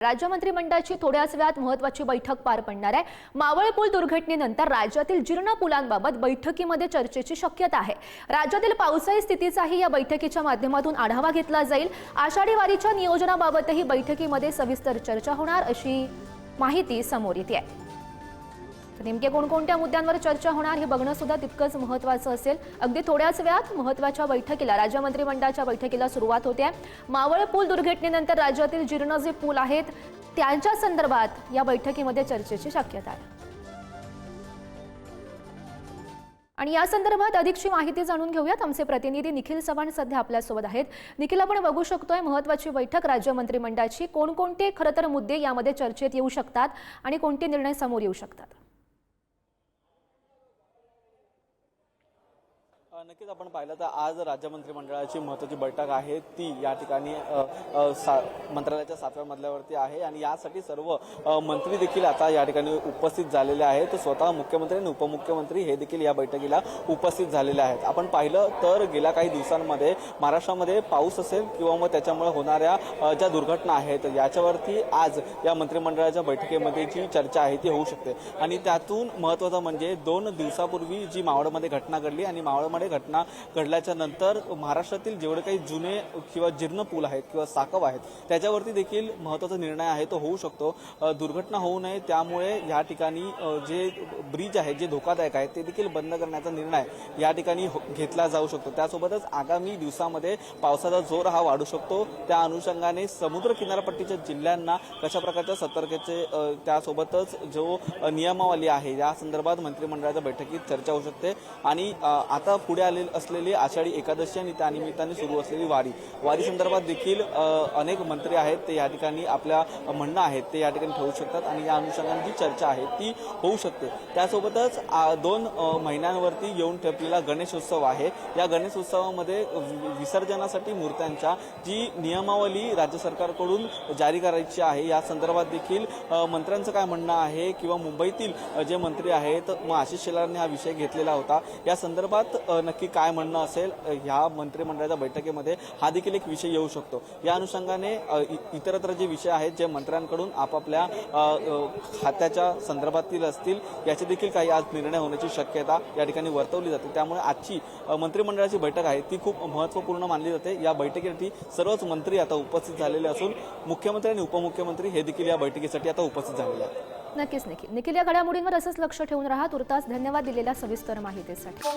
राज्य मंत्रिमंडळाची थोड्याच वेळात महत्वाची बैठक पार पडणार आहे. मावळ पूल दुर्घटनेनंतर राज्यातील जीर्ण पुलांबाबत बैठकीमध्ये चर्चेची शक्यता आहे. राज्यातील पावसाळी स्थितीचाही या बैठकीच्या माध्यमातून आढावा घेतला जाईल. आषाढी वारीच्या नियोजनाबाबतही बैठकीमध्ये सविस्तर चर्चा होणार अशी माहिती समोर येते आहे. नेमक्या नेमके कोणकोणत्या मुद्द्यांवर चर्चा होणार हे बघणं सुद्धा तितकंच महत्त्वाचं असेल. अगदी थोड्याच वेळात महत्त्वाच्या बैठकीला राज्य मंत्रिमंडळाच्या बैठकीला सुरुवात होते. मावळ पूल दुर्घटनेनंतर राज्यातील जीर्ण जे पूल आहेत त्यांच्या संदर्भात या बैठकीमध्ये चर्चेची शक्यता आहे. आणि या संदर्भात अधिकची माहिती जाणून घेऊयात. आमचे प्रतिनिधी निखिल चव्हाण सध्या आपल्यासोबत आहेत. निखिल आपण बघू शकतोय महत्वाची बैठक राज्य मंत्रिमंडळाची. कोणकोणते खरं तर मुद्दे यामध्ये चर्चेत येऊ शकतात आणि कोणते निर्णय समोर येऊ शकतात? नक्कीच आपण पाहिलं तर आज राज्य मंत्रिमंडळाची महत्त्वाची बैठक आहे. ती या ठिकाणी सा मंत्रालयाच्या सातव्या मजल्यावरती आहे आणि यासाठी सर्व मंत्री देखील आता या ठिकाणी उपस्थित झालेले आहेत. स्वतः मुख्यमंत्री आणि उपमुख्यमंत्री हे देखील या बैठकीला उपस्थित झालेले आहेत. आपण पाहिलं तर गेल्या काही दिवसांमध्ये महाराष्ट्रामध्ये पाऊस असेल किंवा मग त्याच्यामुळे होणाऱ्या ज्या दुर्घटना आहेत याच्यावरती आज या मंत्रिमंडळाच्या बैठकीमध्ये जी चर्चा आहे ती होऊ शकते. आणि त्यातून महत्त्वाचं म्हणजे दोन दिवसापूर्वी जी मावळमध्ये घटना घडली आणि मावळमध्ये घटना घडल्याच्या नंतर महाराष्ट्रातील जेवढे काही जुने किंवा जीर्ण पूल आहेत किंवा साकव आहेत त्याच्यावरती देखील महत्त्वाचा निर्णय आहे तो होऊ शकतो. दुर्घटना होऊ नये त्यामुळे या ठिकाणी जे ब्रिज आहे जे धोकादायक आहे ते देखील बंद करण्याचा निर्णय या ठिकाणी हो, घेतला जाऊ शकतो. त्यासोबतच आगामी दिवसामध्ये पावसाचा जोर हा वाढू शकतो. त्या अनुषंगाने समुद्र किनारपट्टीच्या जिल्ह्यांना कशा प्रकारच्या सतर्कतेचे त्यासोबतच जो नियमावली आहे या संदर्भात मंत्रिमंडळाच्या बैठकीत चर्चा होऊ शकते. आणि आता पुढे आले असलेली आषाढी एकादशी आणि त्यानिमित्ताने सुरू असलेली वारी. वारी संदर्भात देखील अनेक मंत्री आहेत ते या ठिकाणी आपल्या म्हणणं आहेत ते या ठिकाणी ठेवू शकतात आणि या अनुषंगाने जी चर्चा आहे ती होऊ शकते. त्यासोबतच आ, दोन महिन्यांवरती येऊन ठेपलेला गणेशोत्सव आहे. या गणेशोत्सवामध्ये वि- विसर्जनासाठी मूर्त्यांच्या जी नियमावली राज्य सरकारकडून जारी करायची आहे या संदर्भात देखील मंत्र्यांचं काय म्हणणं आहे किंवा मुंबईतील जे मंत्री आहेत मग आशिष शेलारने हा विषय घेतलेला होता. या संदर्भात नक्की काय म्हणणं असेल ह्या मंत्रिमंडळाच्या बैठकीमध्ये हा देखील एक विषय येऊ शकतो. या अनुषंगाने इ- इतरत्र जे विषय आहेत जे मंत्र्यांकडून आपापल्या खात्याच्या संदर्भातील असतील याचे देखील काही आज निर्णय होण्याची शक्यता या ठिकाणी वर्तवली जाते. त्यामुळे आजची मंत्रिमंडळाची बैठक आहे ती खूप महत्त्वपूर्ण मानली जाते. या बैठकीसाठी सर्वच मंत्री आता उपस्थित झालेले असून मुख्यमंत्री आणि उपमुख्यमंत्री हे देखील या बैठकीसाठी आता उपस्थित झालेले आहेत. नक्कीच निखिल निखिल या घडामोडींवर असंच लक्ष ठेवून राहा. तुर्तास धन्यवाद दिलेल्या सविस्तर माहितीसाठी.